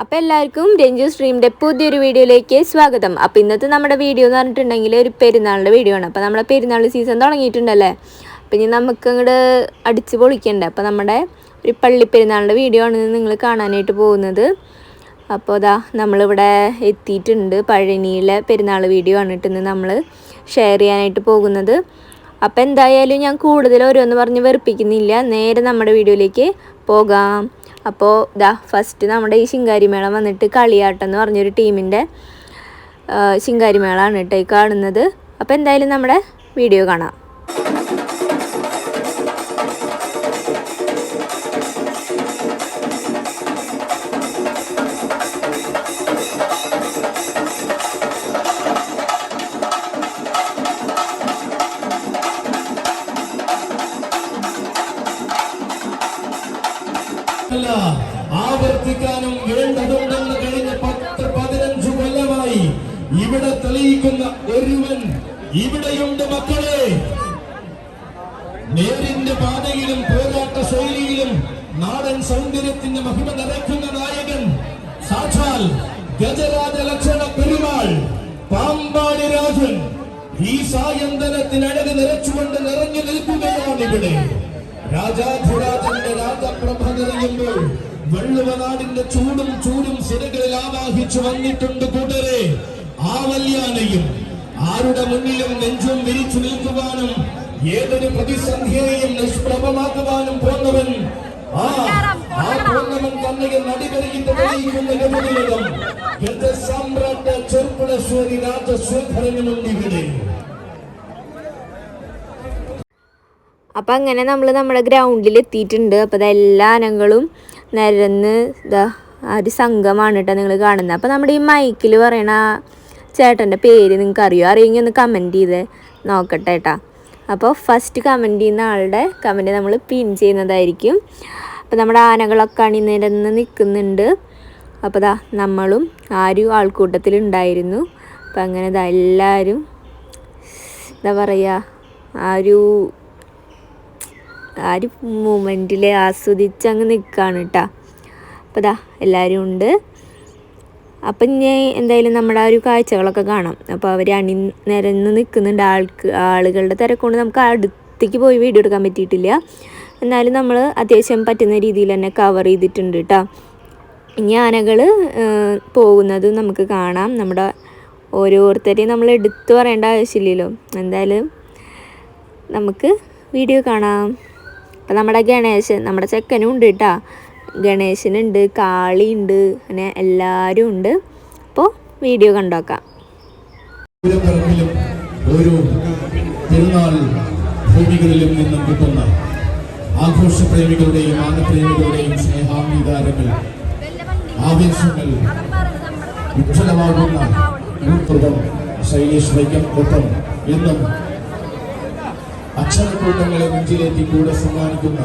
അപ്പോൾ എല്ലാവർക്കും രഞ്ജു സ്ട്രീമിന്റെ പുതിയൊരു വീഡിയോയിലേക്ക് സ്വാഗതം. അപ്പോൾ ഇന്നത്തെ നമ്മുടെ വീഡിയോ എന്ന് പറഞ്ഞിട്ടുണ്ടെങ്കിൽ ഒരു പെരുന്നാളിന്റെ വീഡിയോ ആണ്. അപ്പോൾ നമ്മുടെ പെരുന്നാൾ സീസൺ തുടങ്ങിയിട്ടുണ്ടല്ലേ? അപ്പം ഇനി നമുക്ക് അങ്ങോട്ട് അടിച്ച് പൊളിക്കണ്ടേ? അപ്പോൾ നമ്മുടെ ഒരു പള്ളി പെരുന്നാളിന്റെ വീഡിയോ ആണ് നിങ്ങൾ കാണാനായിട്ട് പോകുന്നത്. അപ്പോൾ അതാ നമ്മളിവിടെ എത്തിയിട്ടുണ്ട്. പഴനിയിലെ പെരുന്നാൾ വീഡിയോ ആണ് ഇട്ടിന്ന് നമ്മൾ ഷെയർ ചെയ്യാനായിട്ട് പോകുന്നത്. അപ്പോൾ എന്തായാലും ഞാൻ കൂടുതൽ ഓരോന്ന് പറഞ്ഞ് വെറുപ്പിക്കുന്നില്ല. നേരെ നമ്മുടെ വീഡിയോയിലേക്ക് പോകാം. അപ്പോൾ ഇതാ ഫസ്റ്റ് നമ്മുടെ ഈ ശിങ്കാരിമേളം വന്നിട്ട് കളിയാട്ടം എന്ന് പറഞ്ഞൊരു ടീമിന്റെ ശിങ്കാരിമേളമാണ് കേട്ടോ ഈ കാണുന്നത്. അപ്പോൾ എന്തായാലും നമ്മുടെ വീഡിയോ കാണാം. തെളിയിക്കുന്ന ഒരുവൻ ഇവിടെയുണ്ട് മക്കളെ. നേരിന്റെ പാതയിലും പോരാട്ട ശൈലിയിലും നാടൻ സൗന്ദര്യത്തിന്റെ മഹിമ നിറയ്ക്കുന്ന നായകൻ സാക്ഷാൽ ഗജരാജ ലക്ഷണ പെരുമാൾ പാമ്പാടി രാജൻ. ഈ സായന്തനത്തിനഴക് നിറച്ചുകൊണ്ട് നിറഞ്ഞു നിൽക്കുകയാണ് ഇവിടെ. രാജാധിരാജന്റെ രാജപ്രഭ നിറയുമ്പോൾ വെള്ളുവനാടിന്റെ ചൂടും ചൂടും സിരകളിൽ ആവാഹിച്ചു വന്നിട്ടുണ്ട് കൂട്ടരെ. ആ വല്യാനയും ആരുടെ മുന്നിലും നെഞ്ചും വിരിച്ചു നിൽക്കുവാനും ഏതൊരു പ്രതിസന്ധിയെയും നിഷ്പ്രഭമാക്കുവാനും പോന്നവൻ ആ അങ്ങനെ നമ്മൾ നമ്മുടെ ഗ്രൗണ്ടിൽ എത്തിയിട്ടുണ്ട് അപ്പോൾ എല്ലാ അനങ്ങളും നിരന്ന് ഇതാ ആ ഒരു സംഘമാണ് കേട്ടോ നിങ്ങൾ കാണുന്നത്. അപ്പോൾ നമ്മുടെ ഈ മൈക്കിൽ പറയണ ചേട്ടന്റെ പേര് നിങ്ങൾക്ക് അറിയോ അറിയെങ്കിൽ ഒന്ന് കമന്റ് ചെയ്ത്. നോക്കട്ടെ കേട്ടാ അപ്പോൾ ഫസ്റ്റ് കമന്റ് ചെയ്യുന്ന ആളുടെ കമന്റ് നമ്മൾ പിൻ ചെയ്യുന്നതായിരിക്കും. അപ്പോൾ നമ്മുടെ ആനകളൊക്കെ അണിനിരന്ന് നിൽക്കുന്നുണ്ട് അപ്പോൾ ദാ നമ്മളും ആരും ആൾക്കൂട്ടത്തിലുണ്ടായിരുന്നു. അപ്പം അങ്ങനെ ഇതാ എല്ലാവരും എന്താ പറയുക ആ ഒരു ആ ഒരു മൂമെന്റിൽ ആസ്വദിച്ച് അങ്ങ് നിൽക്കുകയാണ് കേട്ടോ അപ്പോൾ ദാ എല്ലാവരും ഉണ്ട്. അപ്പം ഇനി എന്തായാലും നമ്മുടെ ആ ഒരു കാഴ്ചകളൊക്കെ കാണാം. അപ്പോൾ അവർ അണി നിരന്ന് നിൽക്കുന്നുണ്ട്. ആൾക്ക് ആളുകളുടെ തിരക്കൊണ്ട് നമുക്ക് അടുത്തേക്ക് പോയി വീഡിയോ എടുക്കാൻ പറ്റിയിട്ടില്ല. എന്നാലും നമ്മൾ അത്യാവശ്യം പറ്റുന്ന രീതിയിൽ തന്നെ കവർ ചെയ്തിട്ടുണ്ട് കേട്ടോ. ഇനി ആനകൾ പോകുന്നത് നമുക്ക് കാണാം. നമ്മുടെ ഓരോരുത്തരെയും നമ്മൾ എടുത്തു പറയേണ്ട ആവശ്യമില്ലല്ലോ. എന്തായാലും നമുക്ക് വീഡിയോ കാണാം. അപ്പം നമ്മുടെ ഗണേശൻ നമ്മുടെ ചെക്കനും ഉണ്ട് കേട്ടോ. ഗണേശനുണ്ട് ഉണ്ട് അങ്ങനെ എല്ലാവരും ഉണ്ട്. അപ്പോൾ വീഡിയോ കണ്ടോക്കാം. ഓരോ പെരുന്നാൾ ഭൂമികളിലും നിന്നും കിട്ടുന്ന ആഘോഷ പ്രേമികളുടെയും ആനപ്രേമികളുടെയും സ്നേഹാംഗീകാരങ്ങൾ ആവേശങ്ങൾ ഉജ്ജ്വലമാകുന്ന ഭൂപ്രദം ശൈലേഷ് വൈക്കം കൂട്ടം എന്നും അക്ഷരക്കൂട്ടങ്ങളെ നെഞ്ചിലേറ്റി കൂടെ സമ്മാനിക്കുന്ന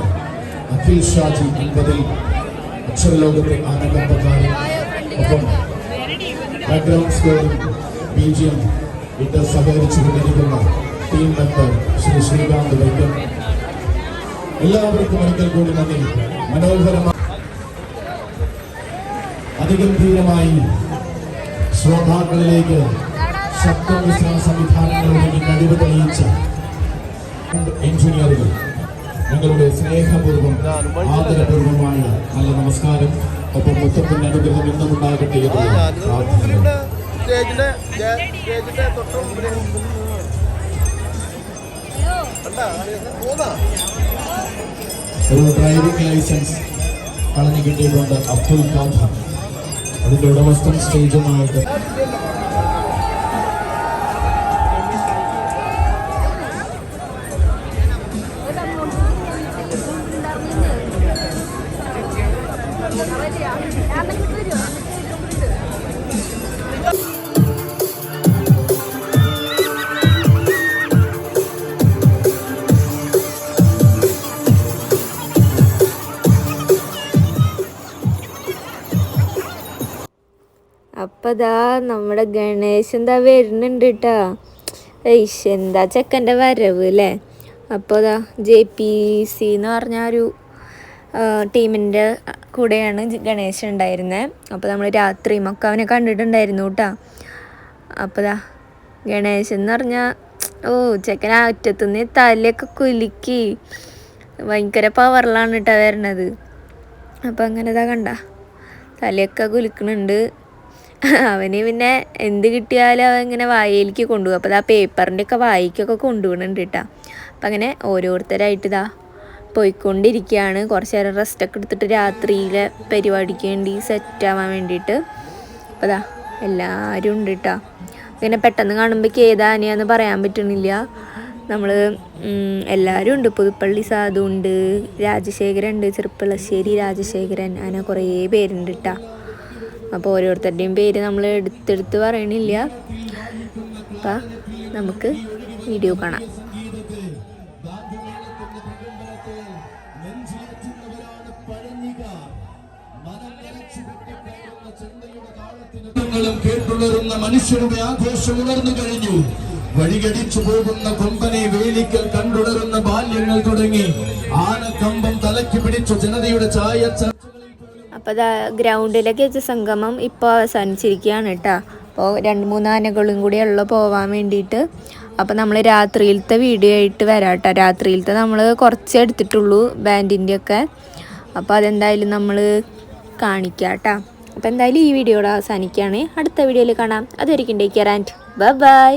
അഖിൽ ഷാജി അൻപതിൽ അക്ഷരലോകത്തെ ആനന്ദക്കാരൻ ഒപ്പം ബാക്ക്ഗ്രൗണ്ട് സ്കോറും ബി ജി എം ഇട്ട് സഹകരിച്ചു കൊണ്ടിരിക്കുന്ന ടീം മെമ്പർ ശ്രീ ശ്രീകാന്ത് വൈക്കം. എല്ലാവർക്കും ഒരിക്കൽ കൂടി നന്ദി. മനോഹരമായി അതിഗംഭീരമായി ശ്രോതാക്കളിലേക്ക് ശബ്ദ മിശ്രണ സംവിധാനങ്ങളിലേക്ക് കഴിവ് തെളിയിച്ച എഞ്ചിനീയറുകൾ നിങ്ങളുടെ സ്നേഹപൂർവം ആദരപൂർവമായ നല്ല നമസ്കാരം. ഒപ്പം മൊത്തത്തിന്റെ അനുഗ്രഹം ഇന്നും ഉണ്ടാകട്ടെ ഒരു ഡ്രൈവിംഗ് ലൈസൻസ് കളഞ്ഞു കിട്ടിയിട്ടുണ്ട് അബ്ദുൽ ഖാദർ അതിന്റെ ഉടമസ്ഥൻ സ്റ്റേജുമായിട്ട്. അപ്പം ദാ നമ്മുടെ ഗണേശൻ എന്താ വരുന്നുണ്ട് കേട്ടോ ഏയ്ഷ് എന്താ ചെക്കന്റെ വരവ് അല്ലേ അപ്പോൾ അതാ ജെ പി സി എന്ന് പറഞ്ഞ ഒരു ടീമിന്റെ കൂടെയാണ് ഗണേശൻ ഉണ്ടായിരുന്നത് അപ്പോൾ നമ്മൾ രാത്രിയും ഒക്കെ അവനെ കണ്ടിട്ടുണ്ടായിരുന്നു കേട്ടോ അപ്പോൾ ദാ ഗണേശൻ എന്ന് പറഞ്ഞാൽ ഓ ചെക്കൻ ആ അറ്റത്തുനിന്ന് തലയൊക്കെ കുലുക്കി. ഭയങ്കര പവറിലാണ് കേട്ടോ വരണത്. അപ്പം അങ്ങനെ ഇതാ കണ്ട. തലയൊക്കെ കുലുക്കുന്നുണ്ട് അവന് പിന്നെ എന്ത് കിട്ടിയാലും അവൻ ഇങ്ങനെ വായയിലേക്ക് കൊണ്ടുപോകും. അപ്പോൾ ആ പേപ്പറിന്റെ ഒക്കെ വായിക്കൊക്കെ കൊണ്ടുപോകണുണ്ട് കേട്ടോ. അപ്പം അങ്ങനെ ഓരോരുത്തരായിട്ട് ഇതാ പോയിക്കൊണ്ടിരിക്കുകയാണ്. കുറച്ച് നേരം റെസ്റ്റൊക്കെ എടുത്തിട്ട് രാത്രിയിലെ പരിപാടിക്ക് വേണ്ടി സെറ്റ് ആവാൻ വേണ്ടിയിട്ട്. അപ്പോൾ അതാ എല്ലാവരും ഉണ്ട് കേട്ടോ. ഇങ്ങനെ പെട്ടെന്ന് കാണുമ്പോൾ ഏതാനെയാന്ന് പറയാൻ പറ്റണില്ല. നമ്മൾ എല്ലാവരും ഉണ്ട്. പുതുപ്പള്ളി സാധു ഉണ്ട് രാജശേഖരൻ ഉണ്ട് ചെറുപ്പളശ്ശേരി രാജശേഖരൻ അങ്ങനെ കുറേ പേരുണ്ട് കേട്ടോ. അപ്പോൾ ഓരോരുത്തരുടെയും പേര് നമ്മൾ എടുത്തെടുത്ത് പറയണില്ല. അപ്പം നമുക്ക് വീഡിയോ കാണാം. കേട്ടുണരുന്ന മനുഷ്യരുടെ ആഘോഷം ഉണർന്നു കഴിഞ്ഞു. വഴികടിച്ചു പോകുന്ന കൊമ്പനെ വേലിക്കൽ കണ്ടുണരുന്ന ബാല്യങ്ങൾ തുടങ്ങി. ആനക്കമ്പം തലയ്ക്ക് പിടിച്ചു ജനതയുടെ ചായ അപ്പോൾ അതാ ഗ്രൗണ്ടിലേക്ക് വെച്ച സംഗമം ഇപ്പോൾ അവസാനിച്ചിരിക്കുകയാണ് കേട്ടോ അപ്പോൾ രണ്ട് മൂന്ന് ആനകളും കൂടി ഉള്ള പോവാൻ വേണ്ടിയിട്ട്. അപ്പോൾ നമ്മൾ രാത്രിയിലത്തെ വീഡിയോ ആയിട്ട് വരാം കേട്ടോ രാത്രിയിലത്തെ നമ്മൾ കുറച്ച് എടുത്തിട്ടുള്ളൂ ബാൻഡിന്റെ ഒക്കെ അപ്പോൾ അതെന്തായാലും നമ്മൾ കാണിക്കാം കേട്ടോ അപ്പോൾ എന്തായാലും ഈ വീഡിയോയുടെ അവസാനിക്കുകയാണ്. അടുത്ത വീഡിയോയിൽ കാണാം. അതൊരിക്കും ടേക്ക് കെയർ ബൈ ബൈ